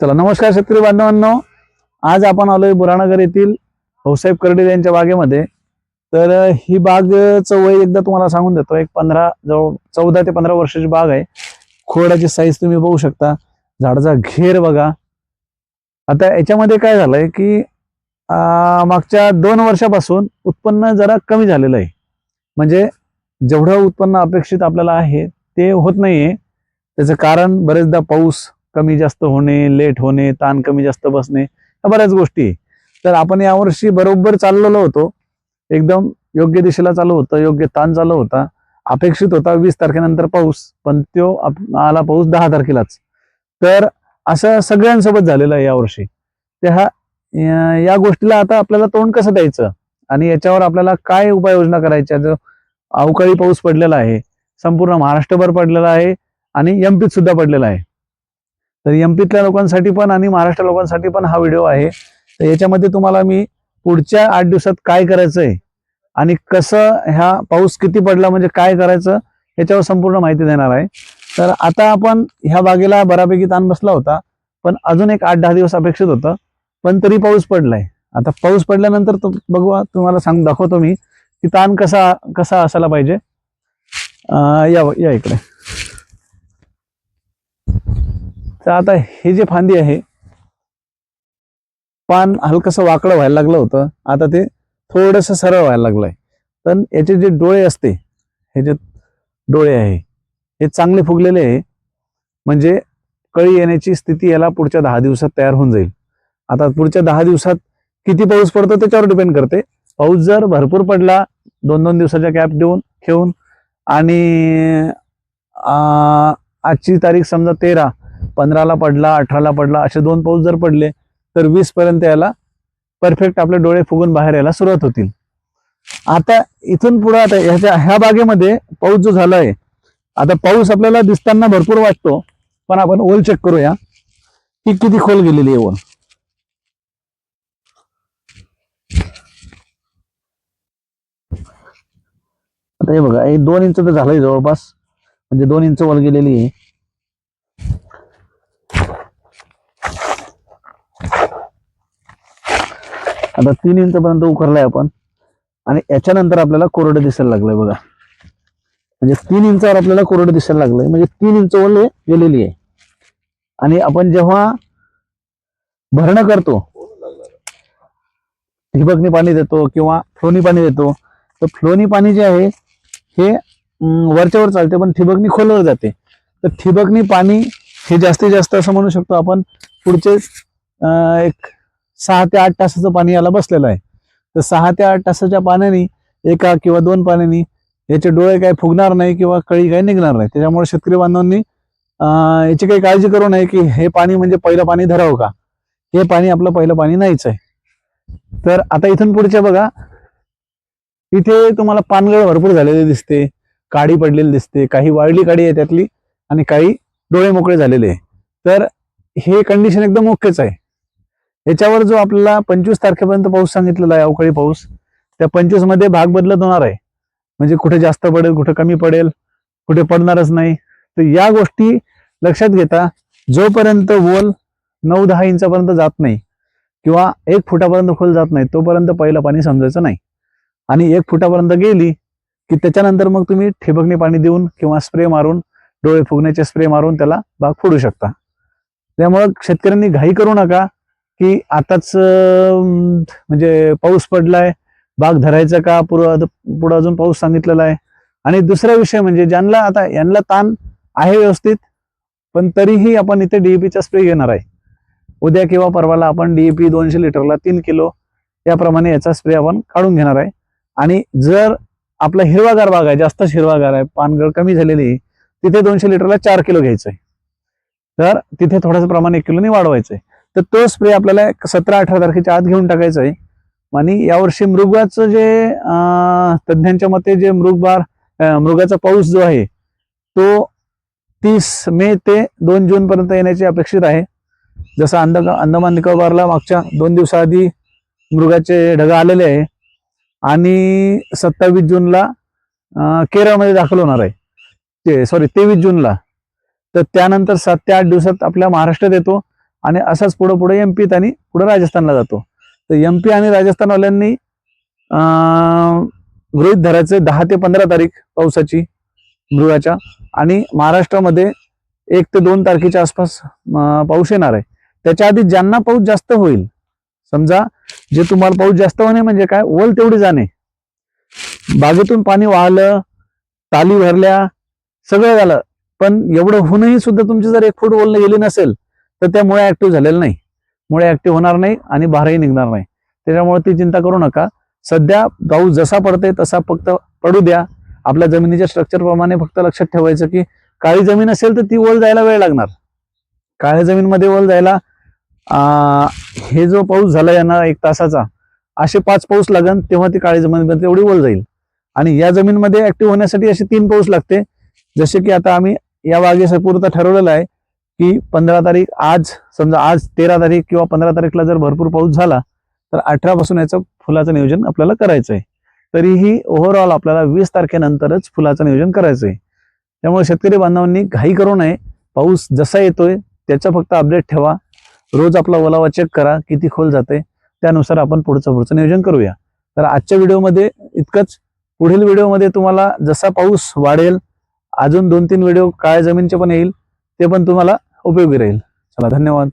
चला नमस्कार शेतकरी बांधवांनो. आज आपण आलोय बुरानगर येथील भाऊसाहेब कर्डील यांच्या बागेमध्ये. तर ही बाग वय एकदा तुम्हाला सांगून देतो. एक पंधरा जवळ चौदा ते पंधरा वर्षाची बाग आहे. खोडाची साईज तुम्ही बघू शकता. झाडाचा घेर बघा. आता याच्यामध्ये काय झालंय की मागच्या दोन वर्षापासून उत्पन्न जरा कमी झालेलं आहे. म्हणजे जेवढं उत्पन्न अपेक्षित आपल्याला आहे ते होत नाहीये. त्याचं कारण बरेचदा पाऊस कमी जास्त होणे लेट होणे ताण कमी जास्त बसणे या बऱ्याच गोष्टी आहे. तर आपण यावर्षी बरोबर चाललेलो होतो. एकदम योग्य दिशेला चालू होतं योग्य ताण चालू होता. अपेक्षित होता वीस तारखेनंतर पाऊस पण तो आप- आला पाऊस दहा तारखेलाच. तर असं सगळ्यांसोबत झालेलं आहे यावर्षी. त्या या- या गोष्टीला आता आपल्याला तोंड कसं द्यायचं? आणि याच्यावर आपल्याला काय उपाययोजना करायच्या? जो अवकाळी पाऊस पडलेला आहे संपूर्ण महाराष्ट्रभर पडलेला आहे आणि एमपीत सुद्धा पडलेला आहे. तर एमपीतल्या लोकांसाठी पण आणि महाराष्ट्र लोकांसाठी पण हा व्हिडिओ आहे. तर याच्यामध्ये तुम्हाला मी पुढच्या आठ दिवसात काय करायचंय आणि कसं ह्या पाऊस किती पडला म्हणजे काय करायचं याच्यावर संपूर्ण माहिती देणार आहे. तर आता आपण ह्या बागेला बऱ्यापैकी ताण बसला होता पण अजून एक आठ दहा दिवस अपेक्षित होतं पण तरी पाऊस पडलाय. आता पाऊस पडल्यानंतर बघवा बघू तुम्हाला सांग दाखवतो मी की ताण कसा कसा असायला पाहिजे. या या इकडे. तर आता हे जे फांदी आहे पान हलकसं वाकडं व्हायला लागलं होतं. आता ते थोडस सरळ व्हायला लागलंय. पण याचे जे डोळे असते हे जे डोळे आहे हे चांगले फुगलेले आहे. म्हणजे कळी येण्याची स्थिती याला पुढच्या दहा दिवसात तयार होऊन जाईल. आता पुढच्या दहा दिवसात किती पाऊस पडतो त्याच्यावर डिपेंड करते. पाऊस जर भरपूर पडला दोन दोन दिवसाच्या गॅप देऊन ठेवून आणि आजची तारीख समजा तेरा पंधराला पडला अठराला पडला असे दोन पाऊस जर पडले तर वीस पर्यंत याला परफेक्ट आपले डोळे फुगून बाहेर यायला सुरुवात होतील. आता इथून पुढे आता ह्याच्या ह्या बागेमध्ये पाऊस जो झालाय आता पाऊस आपल्याला दिसताना भरपूर वाटतो पण आपण ओल चेक करूया की किती खोल गेलेली आहे ओल. आता हे बघा हे दोन इंच तर झालंय जवळपास म्हणजे दोन इंच ओल गेलेली आहे. आता तीन इंच पर्यंत उखरलाय आपण. आणि याच्यानंतर आपल्याला कोरडं दिसायला लागलंय बघा. म्हणजे तीन इंचावर आपल्याला कोरडं दिसायला लागलंय. म्हणजे तीन इंच ओले गेलेली आहे. आणि आपण जेव्हा भरणं करतो ठिबकनी पाणी देतो किंवा फ्लोनी पाणी देतो तर फ्लोनी पाणी जे आहे हे वरच्यावर चालते पण ठिबकनी खोलवर जाते. तर ठिबकनी पाणी हे जास्तीत जास्त असं म्हणू शकतो आपण पुढचे एक सहा ते आठ तासाचं पाणी याला बसलेलं आहे. तर सहा ते आठ तासाच्या पाण्याने एका किंवा दोन पाण्याने याचे डोळे काही फुगणार नाही किंवा कळी काही निघणार नाही. त्याच्यामुळे शेतकरी बांधवांनी याची काही काळजी करू नये की हे पाणी म्हणजे पहिलं पाणी धरावं का? हे पाणी आपलं पहिलं पाणी नाहीच आहे. तर आता इथून पुढचे बघा. इथे तुम्हाला पानगळ भरपूर झालेले दिसते काडी पडलेली दिसते काही वाळली काडी आहे त्यातली आणि काही डोळे मोकळे झालेले आहे. तर हे कंडिशन एकदम ओकेच आहे. याच्यावर जो आपल्याला पंचवीस तारखेपर्यंत पाऊस सांगितलेला आहे अवकाळी पाऊस त्या पंचवीसमध्ये भाग बदलत होणार आहे. म्हणजे कुठे जास्त पडेल कुठे कमी पडेल कुठे पडणारच नाही. तर या गोष्टी लक्षात घेता जोपर्यंत वोल नऊ दहा इंचापर्यंत जात नाही किंवा एक फुटापर्यंत खोल जात नाही तोपर्यंत पहिलं पाणी समजायचं नाही. आणि एक फुटापर्यंत गेली की त्याच्यानंतर मग तुम्ही ठिबकने पाणी देऊन किंवा स्प्रे मारून डोळे फुगण्याचे स्प्रे मारून त्याला बाग फोडू शकता. त्यामुळं शेतकऱ्यांनी घाई करू नका की आताच म्हणजे पाऊस पडलाय बाग धरायचा का? पुढं पुढं अजून पाऊस सांगितलेला आहे. आणि दुसरा विषय म्हणजे ज्यांना आता यांना ताण आहे व्यवस्थित पण तरीही आपण इथे डीएपीचा स्प्रे घेणार आहे. उद्या किंवा परवाला आपण डीएपी दोनशे लिटरला तीन किलो याप्रमाणे याचा स्प्रे आपण काढून घेणार आहे. आणि जर आपला हिरवागार बाग आहे जास्तच हिरवागार आहे पानगळ कमी झालेली आहे, तिथे दोनशे लिटरला चार किलो घ्यायचं आहे तर तिथे थोडंसं प्रमाण एक किलोनी वाढवायचं आहे तर तो स्प्रे आपल्याला सतरा अठरा तारखेच्या आत घेऊन टाकायचा आहे. आणि यावर्षी मृगाचं जे तज्ज्ञांच्या मते जे मृगबार मृगाचा पाऊस जो आहे तो तीस मे ते दोन जूनपर्यंत येण्याची अपेक्षित आहे. जसं अंद अंदमान निकोबारला मागच्या दोन दिवसाआधी मृगाचे ढग आलेले आहे. आणि सत्तावीस जूनला केरळमध्ये दाखल होणार आहे. ते सॉरी तेवीस जूनला. तर त्यानंतर सात ते आठ दिवसात आपल्या महाराष्ट्रात येतो. आणि असाच पुढं पुढे एम पीत आणि पुढं राजस्थानला जातो. तर एम पी आणि राजस्थानवाल्यांनी गृहित धरायचं दहा ते पंधरा तारीख पावसाची मृगाच्या. आणि महाराष्ट्रामध्ये एक ते दोन तारखेच्या आसपास पाऊस येणार आहे. त्याच्या आधी ज्यांना पाऊस जास्त होईल समजा जे तुम्हाला पाऊस जास्त होणे म्हणजे काय? ओल तेवढी जाणे. बागेतून पाणी वाहलं ताली भरल्या सगळं झालं. पण एवढं होऊनही सुद्धा तुमची जर एक फूट ओलने गेली नसेल तर त्या मुळे ऍक्टिव्ह झालेलं नाही. मुळे ऍक्टिव्ह होणार नाही आणि बाहेरही निघणार नाही. त्याच्यामुळे ती चिंता करू नका. सध्या पाऊस जसा पडते तसा फक्त पडू द्या. आपल्या जमिनीच्या स्ट्रक्चरप्रमाणे फक्त लक्षात ठेवायचं की काळी जमीन असेल तर ती ओल जायला वेळ लागणार. काळ्या जमीनमध्ये ओल जायला हे जो पाऊस झाला यांना एक तासाचा असे पाच पाऊस लागन तेव्हा ती काळी जमीन तेवढी ओल जाईल. आणि या जमीनमध्ये ऍक्टिव्ह होण्यासाठी असे तीन पाऊस लागते. जसे की आता आम्ही या बागेचं ठरवलेलं आहे की पंधरा तारीख आज समजा आज तेरा तारीख किंवा पंधरा तारीखला जर भरपूर पाऊस झाला तर अठरा पासून याचं फुलाचं नियोजन आपल्याला करायचं आहे तरीही ओव्हरऑल आपल्याला वीस तारखेनंतरच फुलाचं नियोजन करायचं आहे त्यामुळे शेतकरी बांधवांनी घाई करू नये. पाऊस जसा येतोय त्याचा फक्त अपडेट ठेवा. रोज आपला ओलावा चेक करा किती खोल जाते त्यानुसार आपण पुढचं पुढचं नियोजन करूया. तर आजच्या व्हिडिओमध्ये इतकंच. पुढील व्हिडिओमध्ये तुम्हाला जसा पाऊस वाढेल अजून दोन तीन व्हिडिओ काळ्या जमीनचे पण येईल ते पण तुम्हाला उपयोगी राहील. चला धन्यवाद.